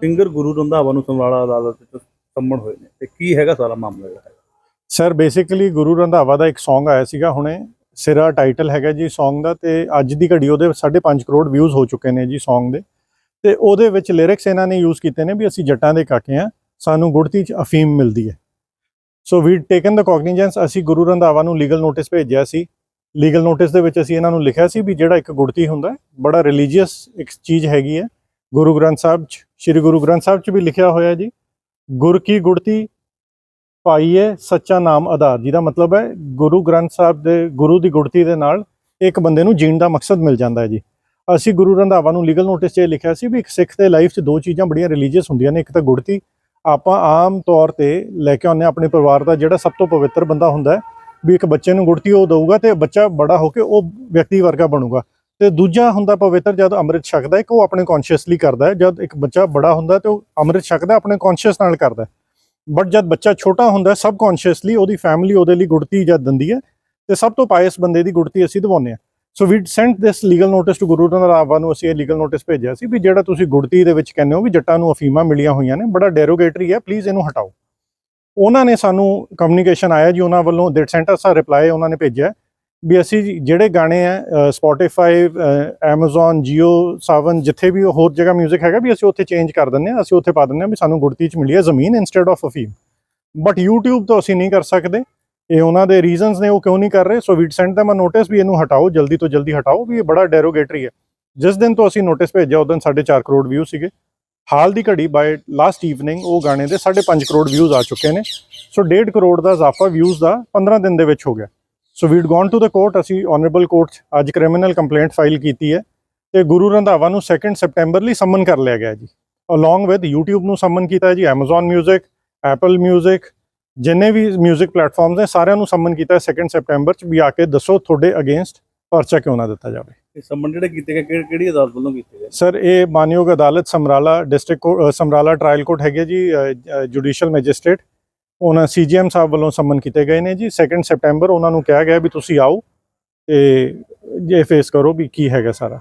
Singer ਗੁਰੂ ਰੰਧਾਵਾ ਨੂੰ ਸਮਰਾਲਾ ਅਦਾਲਤ ਵਿੱਚ ਸੰਮਣ ਹੋਏ ਨੇ। ਤੇ ਕੀ ਹੈਗਾ ਸਾਰਾ ਮਾਮਲਾ ਜਿਹੜਾ? ਹੈ ਸਰ ਬੇਸਿਕਲੀ ਗੁਰੂ ਰੰਧਾਵਾ ਦਾ ਇੱਕ Song ਆਇਆ ਸੀਗਾ ਹੁਣੇ। ਸਿਰਾ ਟਾਈਟਲ ਹੈਗਾ ਜੀ Song ਦਾ ਤੇ ਅੱਜ ਦੀ ਘੜੀ ਉਹਦੇ 5.5 ਕਰੋੜ ਵਿਊਜ਼ ਹੋ ਚੁੱਕੇ ਨੇ ਜੀ Song ਦੇ। ਤੇ ਉਹਦੇ ਵਿੱਚ ਲਿਰਿਕਸ ਇਹਨਾਂ ਨੇ ਯੂਜ਼ ਕੀਤੇ ਨੇ ਵੀ ਅਸੀਂ ਜੱਟਾਂ ਦੇ ਕਾਕੇ ਆ ਸਾਨੂੰ ਗੁੜਤੀ ਚ ਅਫੀਮ ਮਿਲਦੀ ਹੈ। ਸੋ ਵੀ ਟੇਕਨ ਦਾ ਕੋਗਨੀਜੈਂਸ ਅਸੀਂ ਗੁਰੂ ਰੰਧਾਵਾ ਨੂੰ ਲੀਗਲ ਨੋਟਿਸ ਭੇਜਿਆ ਸੀ। ਲੀਗਲ ਨੋਟਿਸ ਦੇ ਵਿੱਚ ਅਸੀਂ ਇਹਨਾਂ ਨੂੰ ਲਿਖਿਆ ਸੀ ਵੀ ਜਿਹੜਾ ਇੱਕ ਗੁੜਤੀ ਹੁੰਦਾ ਬੜਾ ਰਿਲੀਜੀਅਸ ਇੱਕ ਚੀਜ਼ ਹੈਗੀ ਹੈ। ਗੁਰੂ ਗ੍ਰੰਥ ਸਾਹਿਬ ਚ, ਸ੍ਰੀ ਗੁਰੂ ਗ੍ਰੰਥ ਸਾਹਿਬ ਚ ਵੀ ਲਿਖਿਆ ਹੋਇਆ ਜੀ, ਗੁਰ ਕੀ ਗੁੜਤੀ ਪਾਈਏ ਸੱਚਾ ਨਾਮ ਆਧਾਰ, ਜਿਹਦਾ ਮਤਲਬ ਹੈ ਗੁਰੂ ਗ੍ਰੰਥ ਸਾਹਿਬ ਦੇ, ਗੁਰੂ ਦੀ ਗੁੜਤੀ ਦੇ ਨਾਲ ਇੱਕ ਬੰਦੇ ਨੂੰ ਜੀਣ ਦਾ ਮਕਸਦ ਮਿਲ ਜਾਂਦਾ ਹੈ ਜੀ। ਅਸੀਂ ਗੁਰੂ ਰੰਧਾਵਾ ਨੂੰ ਲੀਗਲ ਨੋਟਿਸ 'ਚ ਇਹ ਲਿਖਿਆ ਸੀ ਵੀ ਇੱਕ ਸਿੱਖ ਦੇ ਲਾਈਫ 'ਚ ਦੋ ਚੀਜ਼ਾਂ ਬੜੀਆਂ ਰਿਲੀਜੀਅਸ ਹੁੰਦੀਆਂ ਨੇ, ਇੱਕ ਤਾਂ ਗੁੜਤੀ, ਆਪਾਂ ਆਮ ਤੌਰ ਤੇ ਲੈ ਕੇ ਆਉਂਦੇ ਹਾਂ ਆਪਣੇ ਪਰਿਵਾਰ ਦਾ ਜਿਹੜਾ ਸਭ ਤੋਂ ਪਵਿੱਤਰ ਬੰਦਾ ਹੁੰਦਾ ਹੈ, ਵੀ ਇੱਕ ਬੱਚੇ ਨੂੰ ਗੁੜਤੀ ਉਹ ਦਊਗਾ ਤੇ ਬੱਚਾ ਬੜਾ ਹੋ ਕੇ ਉਹ ਵਿਅਕਤੀ ਵਰਗਾ ਬਣੂਗਾ। ਤੇ ਦੂਜਾ ਹੁੰਦਾ ਪਵਿੱਤਰ ਜਦ ਅੰਮ੍ਰਿਤ ਛਕਦਾ ਹੈ ਕਿ ਉਹ ਆਪਣੇ ਕੌਨਸ਼ੀਅਸਲੀ ਕਰਦਾ ਹੈ। ਜਦ ਇੱਕ ਬੱਚਾ ਬੜਾ ਹੁੰਦਾ ਹੈ, ਤੇ ਉਹ ਅੰਮ੍ਰਿਤ ਛਕਦਾ ਆਪਣੇ ਕੌਨਸ਼ੀਅਸ ਨਾਲ ਕਰਦਾ ਬਟ ਜਦ ਬੱਚਾ ਛੋਟਾ ਹੁੰਦਾ ਸਬ ਕੌਨਸ਼ੀਅਸਲੀ ਉਹਦੀ ਫੈਮਿਲੀ ਉਹਦੇ ਲਈ ਗੁੜਤੀ ਜਦ ਦਿੰਦੀ ਹੈ, ਤੇ ਸਭ ਤੋਂ ਪਾਇਸ ਬੰਦੇ ਦੀ ਗੁੜਤੀ ਅਸੀਂ ਦਵਾਉਂਦੇ ਹਾਂ। So we sent this legal notice to Guru Randhawa ਨੂੰ ਅਸੀਂ ਇਹ ਲੀਗਲ ਨੋਟਿਸ ਭੇਜਿਆ ਸੀ ਵੀ ਜਿਹੜਾ ਤੁਸੀਂ ਗੁੜਤੀ ਦੇ ਵਿੱਚ ਕਹਿੰਦੇ ਹੋ ਵੀ ਜੱਟਾਂ ਨੂੰ ਅਫੀਮਾਂ ਮਿਲੀਆਂ ਹੋਈਆਂ ਨੇ, ਬੜਾ ਡੈਰੋਗੇਟਰੀ ਹੈ ਪਲੀਜ਼ ਇਹਨੂੰ ਹਟਾਓ। ਉਹਨਾਂ ਨੇ ਸਾਨੂੰ ਕਮਿਊਨੀਕੇਸ਼ਨ ਆਇਆ ਜੀ, ਉਹਨਾਂ ਵੱਲੋਂ ਦੇ ਸੈਂਟ ਅਸ ਰਿਪਲਾਈ ਉਹਨਾਂ ਨੇ ਭੇਜਿਆ। ਵੀ ਅਸੀਂ ਜਿਹੜੇ ਗਾਣੇ ਆ ਸਪੋਟੀਫਾਈ Amazon, Jio ਸਾਵਨ ਜਿੱਥੇ ਵੀ ਹੋਰ ਜਗ੍ਹਾ 뮤직 ਹੈਗਾ ਵੀ ਅਸੀਂ ਉੱਥੇ ਚੇਂਜ ਕਰ ਦਿੰਨੇ ਆ ਅਸੀਂ ਉੱਥੇ ਪਾ ਦਿੰਨੇ ਆ ਵੀ ਸਾਨੂੰ ਗੁੜਤੀ ਚ ਮਿਲੀ ਹੈ ਜ਼ਮੀਨ ਇਨਸਟੈਡ ਆਫ ਅਫੀਮ ਬਟ YouTube ਤੋਂ ਅਸੀਂ ਨਹੀਂ ਕਰ ਸਕਦੇ। ਇਹ ਉਹਨਾਂ ਦੇ ਰੀਜ਼ਨਸ ਨੇ, ਉਹ ਕਿਉਂ ਨਹੀਂ ਕਰ ਰਹੇ? So we'd send them a notice ਵੀ ਇਹਨੂੰ ਹਟਾਓ, ਜਲਦੀ ਤੋਂ ਜਲਦੀ ਹਟਾਓ, ਵੀ ਇਹ ਬੜਾ ਡੈਰੋਗੇਟਰੀ ਹੈ। ਜਿਸ ਦਿਨ ਤੋਂ ਅਸੀਂ ਨੋਟਿਸ ਭੇਜਿਆ, ਉਸ ਦਿਨ 4.5 ਕਰੋੜ ਵਿਊ ਸੀਗੇ। ਹਾਲ ਦੀ ਘੜੀ ਬਾਈ ਲਾਸਟ ਈਵਨਿੰਗ ਉਹ ਗਾਣੇ ਦੇ 5.5 ਕਰੋੜ ਵਿਊਜ਼ ਆ ਚੁੱਕੇ ਨੇ। ਸੋ 1.5 ਕਰੋੜ ਦਾ ਇਜ਼ਾਫਾ ਵਿਊਜ਼ ਦਾ 15 ਦਿਨ ਦੇ ਵਿੱਚ ਹੋ ਗਿਆ। So we'd gone to the court ਅਸੀਂ ਆਨਰੇਬਲ ਕੋਰਟ ਅੱਜ ਕ੍ਰਿਮੀਨਲ ਕੰਪਲੇਂਟ ਫਾਈਲ ਕੀਤੀ ਹੈ ਤੇ ਗੁਰੂ ਰੰਧਾਵਾ ਨੂੰ 2 ਸਪਟੈਂਬਰ ਲਈ ਸਮਨ ਕਰ ਲਿਆ ਗਿਆ ਜੀ। ਅਲੋਂਗ ਵਿਦ YouTube ਨੂੰ ਸਮਨ ਕੀਤਾ ਜੀ Amazon Music Apple Music ਜਿੰਨੇ ਵੀ 뮤직 ਪਲੇਟਫਾਰਮਸ ਨੇ ਸਾਰਿਆਂ ਨੂੰ ਸਮਨ ਕੀਤਾ ਹੈ 2 ਸਪਟੈਂਬਰ 'ਚ ਵੀ ਆ ਕੇ ਦੱਸੋ ਤੁਹਾਡੇ ਅਗੇਂਸਟ ਪਰਚਾ ਕਿਉਂ ਨਾ ਦਿੱਤਾ ਜਾਵੇ। ਇਹ ਸੰਮਣ ਜਿਹੜੇ ਕੀਤੇ ਗਏ ਕਿਹੜੀ- ਕਿਹੜੀ ਅਦਾਲਤ ਵੱਲੋਂ ਕੀਤੇ ਗਏ? ਸਰ ਇਹ ਮਾਨਯੋਗ ਅਦਾਲਤ Samrala district Samrala trial court ਹੈਗੇ ਜੀ ਜੁਡੀਸ਼ੀਅਲ ਮੈਜਿਸਟ੍ਰੇਟ ਉਹਨਾਂ ਸੀਜੀਐਮ ਸਾਹਿਬ ਵੱਲੋਂ ਸੰਮਨ ਕੀਤੇ ਗਏ ਨੇ ਜੀ। 2 ਸੈਪਟੈਂਬਰ ਉਹਨਾਂ ਨੂੰ ਕਿਹਾ ਗਿਆ ਵੀ ਤੁਸੀਂ ਆਓ ਤੇ ਜੇ ਫੇਸ ਕਰੋ ਵੀ ਕੀ ਹੈਗਾ ਸਾਰਾ।